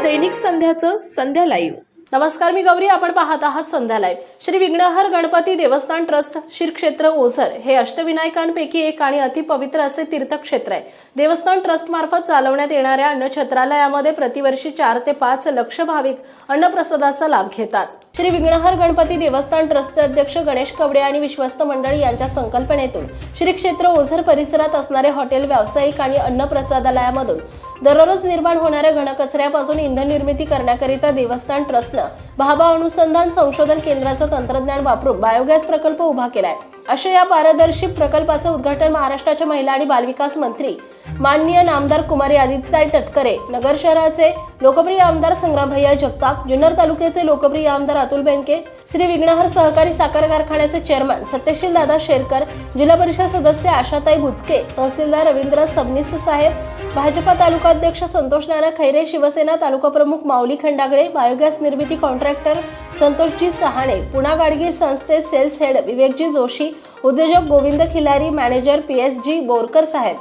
दैनिक संध्याचं संध्या live. नमस्कार मी गौरी. आपण पाहत आहात संध्यालय श्री विघ्नहर गणपती देवस्थान ट्रस्ट श्रीक्षेत्र ओझर हे अष्टविनायकांपैकी एक आणि अतिपवित्र असे तीर्थक्षेत्र आहे. देवस्थान ट्रस्ट मार्फत चालवण्यात येणाऱ्या अन्नछत्रालयामध्ये प्रतिवर्षी चार ते पाच लक्ष भाविक अन्नप्रसादाचा लाभ घेतात. श्री विघ्नहर गणपती देवस्थान ट्रस्टचे अध्यक्ष गणेश कवडे आणि विश्वस्त मंडळी यांच्या संकल्पनेतून श्री क्षेत्र ओझर परिसरात असणारे हॉटेल व्यावसायिक आणि अन्नप्रसादालयामधून दररोज निर्माण होणाऱ्या घनकचऱ्यापासून इंधन निर्मिती करण्याकरिता देवस्थान ट्रस्टनं भाभा अनुसंधान संशोधन केंद्राचं तंत्रज्ञान वापरून बायोगॅस प्रकल्प उभा केलाय. अशा या पारदर्शी प्रकल्पाचं उद्घाटन महाराष्ट्राच्या महिला आणि बालविकास मंत्री माननीय नामदार कुमारी आदित्यताई टटकरे नगर शहराचे लोकप्रिय आमदार संग्रामभैया जगताप जुन्नर तालुक्याचे लोकप्रिय आमदार अतुल बेनके श्री विघ्नहर सहकारी साखर कारखान्याचे चेअरमन सत्यशील दादा शेरकर जिल्हा परिषद सदस्य आशाताई भुजके तहसीलदार रवींद्र सबनीस साहेब भाजपा तालुकाध्यक्ष संतोष नाना खैरे शिवसेना तालुका प्रमुख माऊली खंडागळे बायोगॅस निर्मिती कॉन्ट्रॅक्टर संतोषजी सहाणे पुणा गाडगी संस्थे सेल्स हेड विवेकजी जोशी उद्योजक Govind Khilari manager P S G Borkar साहेब.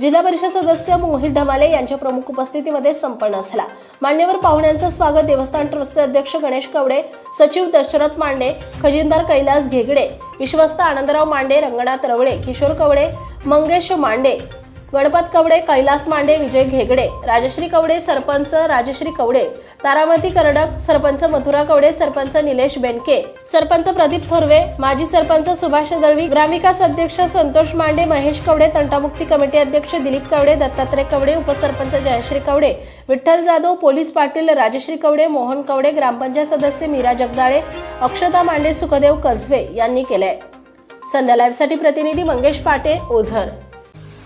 जिल्हा परिषद सदस्य मोहित ढमाले यांच्या प्रमुख उपस्थितीमध्ये संपन्न झाला. मान्यवर पाहुण्यांचं स्वागत देवस्थान ट्रस्टचे अध्यक्ष गणेश कवडे सचिव दशरथ मांडे खजिनदार कैलास घेगडे विश्वस्त आनंदराव मांडे रंगनाथ रवळे किशोर कवडे मंगेश मांडे गणपत कवडे कैलास मांडे विजय घेगडे राजश्री कवडे सरपंच राजश्री कवडे तारामती करडक सरपंच मथुरा कवडे सरपंच निलेश बेनके सरपंच प्रदीप थोरवे माजी सरपंच सुभाष दळवी ग्रामविकास अध्यक्ष संतोष मांडे महेश कवडे तंटामुक्ती कमिटी अध्यक्ष दिलीप कवडे दत्तात्रय कवडे उपसरपंच जयश्री कवडे विठ्ठल जाधव पोलीस पाटील राजश्री कवडे मोहन कवडे ग्रामपंचायत सदस्य मीरा जगदाळे अक्षता मांडे सुखदेव कसबे यांनी केलंय. संध्या लाईव्हसाठी प्रतिनिधी मंगेश पाटे ओझर.